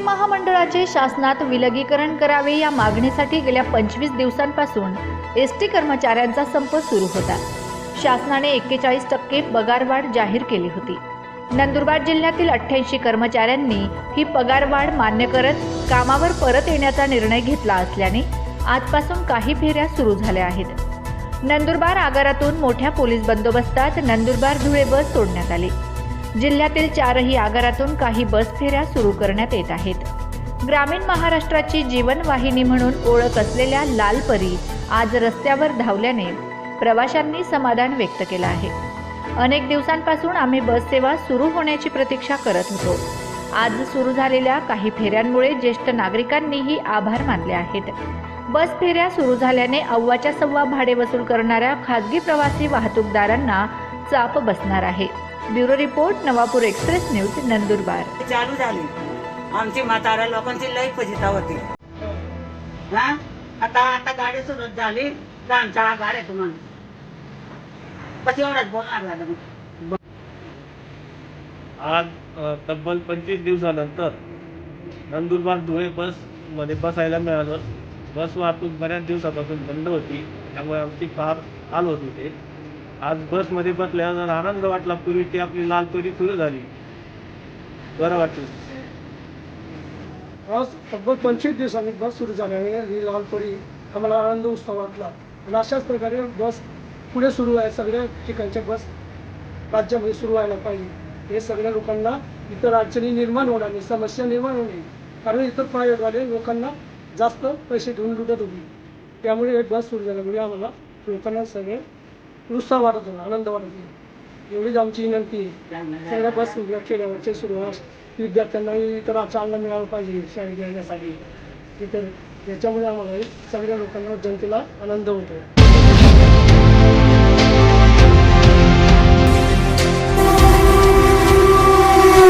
महामंडळाचे शासनात विलगीकरण करावे या मागणीसाठी गेल्या पंचवीस दिवसांपासून एस टी कर्मचाऱ्यांचा संप सुरू होता. शासनाने एक्केचाळीस टक्के पगारवाढ जाहीर केली होती. नंदुरबार जिल्ह्यातील अठ्ठ्याऐंशी कर्मचाऱ्यांनी ही पगारवाढ मान्य करत कामावर परत येण्याचा निर्णय घेतला असल्याने आजपासून काही फेऱ्या सुरू झाल्या आहेत. नंदुरबार आगारातून मोठ्या पोलीस बंदोबस्तात नंदुरबार धुळे बस सोडण्यात आली. जिल्ह्यातील चारही आगारातून काही बस फेऱ्या सुरू करण्यात येत आहेत. ग्रामीण महाराष्ट्राची जीवनवाहिनी म्हणून ओळख असलेल्या लाल परी आज रस्त्यावर धावल्याने प्रवाशांनी समाधान व्यक्त केलं आहे. अनेक दिवसांपासून आम्ही बससेवा सुरू होण्याची प्रतीक्षा करत होतो. आज सुरू झालेल्या काही फेऱ्यांमुळे ज्येष्ठ नागरिकांनीही आभार मानले आहेत. बस फेऱ्या सुरू झाल्याने अव्वाच्या सव्वा भाडे वसूल करणाऱ्या खाजगी प्रवासी वाहतूकदारांना चाप बसणार आहे. Bureau report Navapur express news Nandurbar. चालू झाली. आमची म्हाताऱ्या लोकांची लई फजिता होती. हा? आता आता गाडी सुरू झाली. तर आमच्या गाड्या तुम्हाला. पण एवढंच बोलणार झालं. आज तब्बल पंचवीस दिवसानंतर नंदुरबार धुळे बसमध्ये बसायला मिळालं. बस वाहतूक बऱ्याच दिवसापासून बंद होती. त्यामुळे आमची फार हाल होत होते. आज बसमध्ये बसल्यानंतर आनंद वाटला. पूर्वीची आपली लाल तुरी सुरू झाली. बरं वाटलं. आज तब्बल पंचवीस दिवसांनी बस सुरू झाल्याने ही लालपरी आम्हाला आनंद उत्सव वाटला. आणि अशाच प्रकारे बस पुढे सुरू आहे. सगळ्या ठिकाणच्या बस राज्यामध्ये सुरू व्हायला पाहिजे. हे सगळ्या लोकांना इतर अडचणी निर्माण होणार नाही समस्या निर्माण होणे कारण इतर प्रायव्हेटवाले लोकांना जास्त पैसे घेऊन लुटत होती त्यामुळे हे बस सुरू झाल्यामुळे आम्हाला लोकांना सगळे उत्साह वाढत होता आनंद वाढत होता. एवढीच आमची विनंती आहे. सगळ्या खेड्यावरचे सुरुवात विद्यार्थ्यांनाही इतर चालना मिळालं पाहिजे शाळेत येण्यासाठी इतर याच्यामुळे आम्हाला सगळ्या लोकांना जनतेला आनंद होतो